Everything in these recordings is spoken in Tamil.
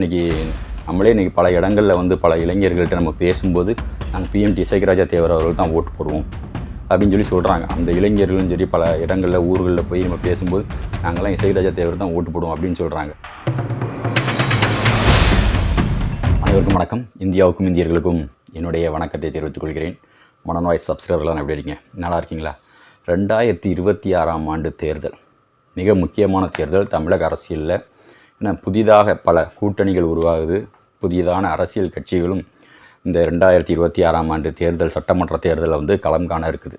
இன்றைக்கி நம்மளே இன்றைக்கி பல இடங்களில் வந்து பல இளைஞர்கள்ட்ட நம்ம பேசும்போது நாங்கள் பிஎம்டி இசைக்கராஜா தேவர் அவர்கள் தான் ஓட்டு போடுவோம் அப்படின்னு சொல்லி சொல்கிறாங்க அந்த இளைஞர்களும் சரி பல இடங்களில் ஊர்களில் போய் நம்ம பேசும்போது நாங்கள்லாம் இசைக்கராஜா தேவர் தான் ஓட்டு போடுவோம் அப்படின்னு சொல்கிறாங்க அனைவருக்கும் வணக்கம். இந்தியாவுக்கும் இந்தியர்களுக்கும் என்னுடைய வணக்கத்தை தெரிவித்துக் கொள்கிறேன். மனநோய் சப்ஸ்கிரைபர்லாம் எப்படி இருக்கீங்க? நல்லா இருக்கீங்களா? ரெண்டாயிரத்தி இருபத்தி ஆறாம் ஆண்டு தேர்தல் மிக முக்கியமான தேர்தல் தமிழக அரசியலில் புதிதாக பல கூட்டணிகள் உருவாகுது. புதியதான அரசியல் கட்சிகளும் இந்த ரெண்டாயிரத்தி இருபத்தி ஆறாம் ஆண்டு தேர்தல் சட்டமன்ற தேர்தலில் வந்து களம் காண இருக்குது.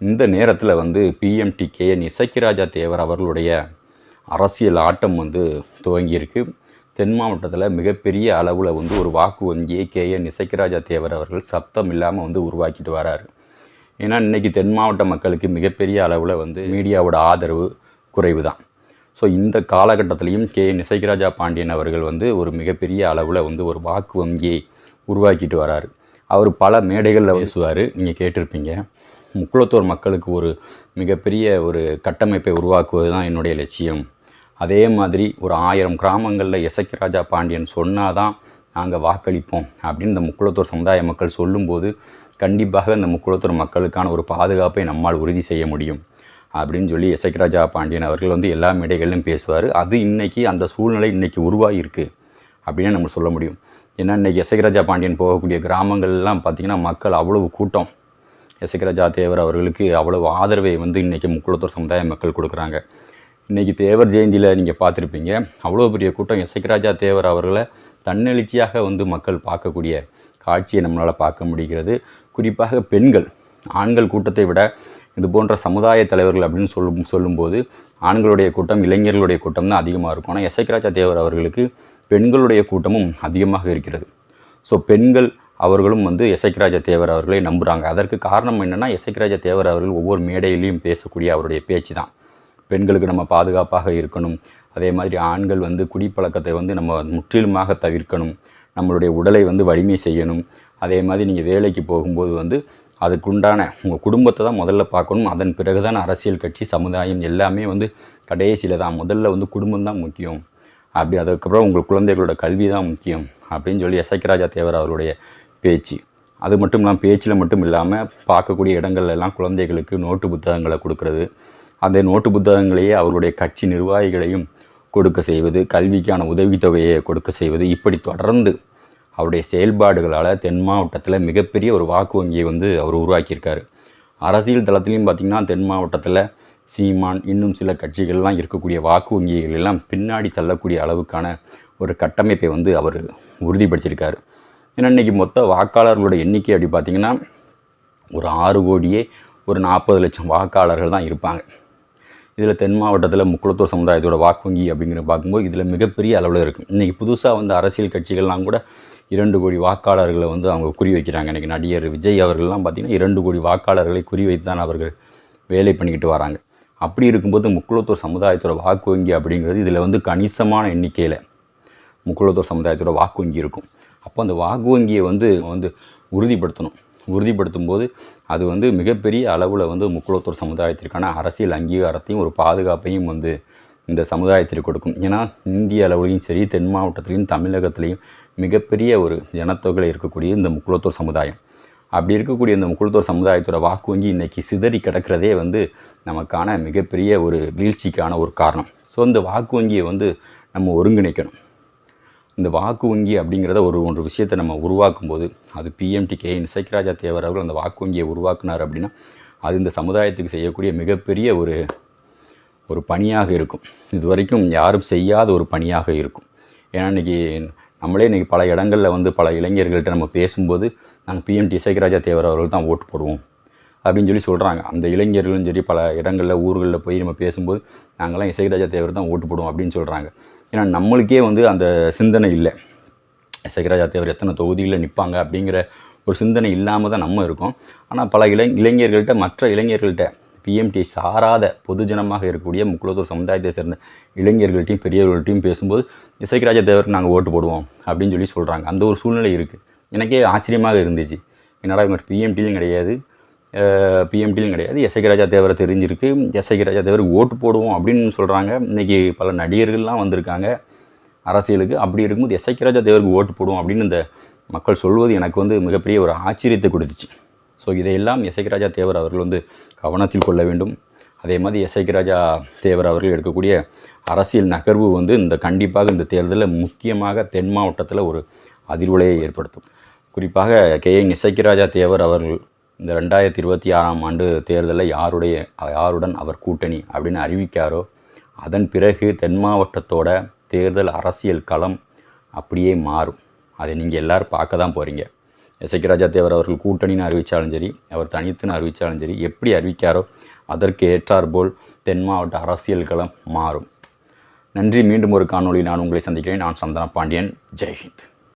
இந்த நேரத்தில் வந்து பிஎம்டிகேஎன் இசக்கிராஜா தேவர் அவர்களுடைய அரசியல் ஆட்டம் வந்து துவங்கியிருக்கு. தென் மாவட்டத்தில் மிகப்பெரிய அளவில் வந்து ஒரு வாக்கு வங்கியை கே என் இசக்கிராஜா தேவர் அவர்கள் சத்தம் இல்லாமல் வந்து உருவாக்கிட்டு வராரு. ஏன்னா இன்றைக்கி தென் மாவட்ட மக்களுக்கு மிகப்பெரிய அளவில் வந்து மீடியாவோட ஆதரவு குறைவு தான் ஸோ இந்த காலகட்டத்திலையும் கே. நிசைகராஜா பாண்டியன் அவர்கள் வந்து ஒரு மிகப்பெரிய அளவில் வந்து ஒரு வாக்கு வங்கியை உருவாக்கிட்டு வராரு. அவர் பல மேடைகளில் பேசுவார். நீங்கள் கேட்டிருப்பீங்க. முக்குளத்தூர் மக்களுக்கு ஒரு மிகப்பெரிய ஒரு கட்டமைப்பை உருவாக்குவது தான் என்னுடைய லட்சியம். அதே மாதிரி ஒரு ஆயிரம் கிராமங்களில் இசைக்கிராஜா பாண்டியன் சொன்னால் தான் நாங்கள் வாக்களிப்போம் அப்படின்னு இந்த முக்குளத்தூர் சமுதாய மக்கள் சொல்லும்போது கண்டிப்பாக இந்த முக்குளத்தூர் மக்களுக்கான ஒரு பாதுகாப்பை நம்மால் உறுதி செய்ய முடியும். அப்படின்னு சொல்லி இசைக்கராஜா பாண்டியன் அவர்கள் வந்து எல்லா மேடைகளிலும் பேசுவார். அது இன்றைக்கி அந்த சூழ்நிலை இன்றைக்கி உருவாகியிருக்கு அப்படின்னு நம்ம சொல்ல முடியும். ஏன்னா இன்னைக்கு இசைக்கராஜா பாண்டியன் போகக்கூடிய கிராமங்கள்லாம் பார்த்திங்கன்னா மக்கள் அவ்வளவு கூட்டம். இசைக்கராஜா தேவர் அவர்களுக்கு அவ்வளவு ஆதரவை வந்து இன்றைக்கி முக்குளத்தூர் சமுதாய மக்கள் கொடுக்குறாங்க. இன்றைக்கி தேவர் ஜெயந்தியில் நீங்கள் பார்த்துருப்பீங்க. அவ்வளோ பெரிய கூட்டம் இசைக்கராஜா தேவர் அவர்களை தன்னெழுச்சியாக வந்து மக்கள் பார்க்கக்கூடிய காட்சியை நம்மளால் பார்க்க முடிகிறது. குறிப்பாக பெண்கள். ஆண்கள் கூட்டத்தை விட இது போன்ற சமுதாய தலைவர்கள் அப்படின்னு சொல்லும் சொல்லும்போது ஆண்களுடைய கூட்டம் இளைஞர்களுடைய கூட்டம் தான் அதிகமாக இருக்கும். ஆனால் எசைக்கராஜா தேவர் அவர்களுக்கு பெண்களுடைய கூட்டமும் அதிகமாக இருக்கிறது. ஸோ பெண்கள் அவர்களும் வந்து எசைக்கராஜ தேவர் அவர்களை நம்புகிறாங்க அதற்கு காரணம் என்னென்னா எசைக்கராஜ தேவர் அவர்கள் ஒவ்வொரு மேடையிலையும் பேசக்கூடிய அவருடைய பேச்சு தான். பெண்களுக்கு நம்ம பாதுகாப்பாக இருக்கணும். அதே மாதிரி ஆண்கள் வந்து குடிப்பழக்கத்தை வந்து நம்ம முற்றிலுமாக தவிர்க்கணும். நம்மளுடைய உடலை வந்து வலிமை செய்யணும். அதே மாதிரி நீங்கள் வேலைக்கு போகும்போது வந்து அதுக்குண்டான உங்கள் குடும்பத்தை தான் முதல்ல பார்க்கணும். அதன் பிறகு தான் அரசியல் கட்சி சமுதாயம் எல்லாமே வந்து கடைசியில் தான். முதல்ல வந்து குடும்பம் தான் முக்கியம். அப்படி அதுக்கப்புறம் உங்கள் குழந்தைகளோட கல்வி தான் முக்கியம். அப்படின்னு சொல்லி எசைக்கராஜா தேவர் அவருடைய பேச்சு. அது மட்டும் இல்லாமல் பேச்சில் மட்டும் இல்லாமல் பார்க்கக்கூடிய இடங்கள்லாம் குழந்தைகளுக்கு நோட்டு புத்தகங்களை கொடுக்கறது. அந்த நோட்டு புத்தகங்களையே அவருடைய கட்சி நிர்வாகிகளையும் கொடுக்க செய்வது கல்விக்கான உதவித்தொகையை கொடுக்க செய்வது இப்படி தொடர்ந்து அவருடைய செயல்பாடுகளால் தென் மாவட்டத்தில் மிகப்பெரிய ஒரு வாக்கு வங்கியை வந்து அவர் உருவாக்கியிருக்காரு. அரசியல் தளத்திலையும் பார்த்திங்கன்னா தென் மாவட்டத்தில் சீமான் இன்னும் சில கட்சிகள்லாம் இருக்கக்கூடிய வாக்கு வங்கிகள் எல்லாம் பின்னாடி தள்ளக்கூடிய அளவுக்கான ஒரு கட்டமைப்பை வந்து அவர் உறுதிப்படுத்தியிருக்காரு. ஏன்னா இன்றைக்கி மொத்த வாக்காளர்களோட எண்ணிக்கை அப்படி பார்த்திங்கன்னா ஒரு ஆறு கோடியே ஒரு நாற்பது லட்சம் வாக்காளர்கள் தான் இருப்பாங்க. இதில் தென் மாவட்டத்தில் முக்குளத்தூர் சமுதாயத்தோட வாக்கு வங்கி அப்படிங்கிற பார்க்கும்போது இதில் மிகப்பெரிய அளவில் இருக்குது இன்றைக்கி புதுசாக வந்து அரசியல் கட்சிகள்லாம் கூட இரண்டு கோடி வாக்காளர்களை வந்து அவங்க குறி வைக்கிறாங்க. இன்றைக்கி நடிகர் விஜய் அவர்கள்லாம் பார்த்திங்கன்னா இரண்டு கோடி வாக்காளர்களை குறி வைத்து தான் அவர்கள் வேலை பண்ணிக்கிட்டு வராங்க. அப்படி இருக்கும்போது முக்குளத்தூர் சமுதாயத்தோட வாக்கு வங்கி அப்படிங்கிறது இதில் வந்து கணிசமான எண்ணிக்கையில் முக்குளத்தூர் சமுதாயத்தோட வாக்கு வங்கி இருக்கும். அப்போ அந்த வாக்கு வங்கியை வந்து வந்து உறுதிப்படுத்தணும். உறுதிப்படுத்தும் போது அது வந்து மிகப்பெரிய அளவில் வந்து முக்குளத்தூர் சமுதாயத்திற்கான அரசியல் அங்கீகாரத்தையும் ஒரு பாதுகாப்பையும் வந்து இந்த சமுதாயத்திற்கு கொடுக்கும். ஏன்னா இந்திய அளவுலையும் சரி தென் மாவட்டத்திலையும் தமிழகத்திலையும் மிகப்பெரிய ஒரு ஜனத்தொகையில் இருக்கக்கூடிய இந்த முக்குளத்தூர் சமுதாயம். அப்படி இருக்கக்கூடிய இந்த முக்குளத்தூர் சமுதாயத்தோட வாக்கு வங்கி இன்றைக்கி சிதறி கிடக்கிறதே வந்து நமக்கான மிகப்பெரிய ஒரு வீழ்ச்சிக்கான ஒரு காரணம். ஸோ இந்த வாக்கு வங்கியை வந்து நம்ம ஒருங்கிணைக்கணும். இந்த வாக்கு வங்கி அப்படிங்கிறத ஒரு ஒன்று விஷயத்தை நம்ம உருவாக்கும் போது அது பிஎம்டி கே இசைக்கராஜா தேவர் அவர்கள் அந்த வாக்கு வங்கியை உருவாக்குனார் அப்படின்னா அது இந்த சமுதாயத்துக்கு செய்யக்கூடிய மிகப்பெரிய ஒரு ஒரு பணியாக இருக்கும். இது வரைக்கும் யாரும் செய்யாத ஒரு பணியாக இருக்கும். ஏன்னா இன்றைக்கி நம்மளே இன்றைக்கி பல இடங்களில் வந்து பல இளைஞர்கள்ட்ட நம்ம பேசும்போது நாங்கள் பிஎம்டி இசைக்கராஜா தேவர் அவர்கள் தான் ஓட்டு போடுவோம் அப்படின்னு சொல்லி சொல்கிறாங்க அந்த இளைஞர்களும் சரி பல இடங்களில் ஊர்களில் போய் நம்ம பேசும்போது நாங்களாம் இசைக்கராஜா தேவர் தான் ஓட்டு போடுவோம் அப்படின்னு சொல்கிறாங்க ஏன்னா நம்மளுக்கே வந்து அந்த சிந்தனை இல்லை. இசைக்கராஜா தேவர் எத்தனை தொகுதிகளில் நிற்பாங்க அப்படிங்கிற ஒரு சிந்தனை இல்லாமல் தான் நம்ம இருக்கோம். ஆனால் பல இளை இளைஞர்கள்ட்ட மற்ற இளைஞர்கள்ட்ட பிஎம்டி சாராத பொதுஜனமாக இருக்கக்கூடிய முக்குளத்தூர் சமுதாயத்தை சேர்ந்த இளைஞர்கள்ட்டையும் பெரியவர்கள்ட்டையும் பேசும்போது இசைக்கராஜா தேவருக்கு நாங்கள் ஓட்டு போடுவோம் அப்படின்னு சொல்லி சொல்கிறாங்க அந்த ஒரு சூழ்நிலை இருக்குது எனக்கே ஆச்சரியமாக இருந்துச்சு. என்னடா இவங்க பிஎம்டிலையும் கிடையாது. பிஎம்டிலையும் கிடையாது. எசைக்கராஜா ராஜா தேவரை தெரிஞ்சிருக்கு. எஸ்ஐகே ராஜா தேவருக்கு ஓட்டு போடுவோம் அப்படின்னு சொல்கிறாங்க இன்றைக்கி பல நடிகர்கள்லாம் வந்திருக்காங்க. அரசியலுக்கு அப்படி இருக்கும்போது எஸ்ஐ ராஜா தேவருக்கு ஓட்டு போடுவோம் அப்படின்னு இந்த மக்கள் சொல்வது எனக்கு வந்து மிகப்பெரிய ஒரு ஆச்சரியத்தை கொடுத்துச்சு. ஸோ இதையெல்லாம் எஸ்ஐ ராஜா தேவர் அவர்கள் வந்து கவனத்தில் கொள்ள வேண்டும். அதே மாதிரி எஸ்ஐ தேவர் அவர்கள் எடுக்கக்கூடிய அரசியல் நகர்வு வந்து இந்த கண்டிப்பாக இந்த தேர்தலில் முக்கியமாக தென் மாவட்டத்தில் ஒரு அதிர்வலையை ஏற்படுத்தும். குறிப்பாக கே. என் இசைக்கிராஜா தேவர் அவர்கள் இந்த ரெண்டாயிரத்தி இருபத்தி ஆறாம் ஆண்டு தேர்தலில் யாருடைய யாருடன் அவர் கூட்டணி அப்படின்னு அறிவிக்காரோ அதன் பிறகு தென் மாவட்டத்தோட தேர்தல் அரசியல் களம் அப்படியே மாறும். அதை நீங்கள் எல்லோரும் பார்க்க தான் போகிறீங்க இசைக்கிராஜா தேவர் அவர்கள் கூட்டணின்னு அறிவித்தாலும் சரி அவர் தனித்துன்னு அறிவித்தாலும் சரி எப்படி அறிவிக்காரோ அதற்கு ஏற்றாற்போல் தென் மாவட்ட அரசியல் களம் மாறும். நன்றி. மீண்டும் ஒரு காணொளி நான் உங்களை சந்திக்கிறேன். நான் சந்தன பாண்டியன். ஜெய்ஹிந்த்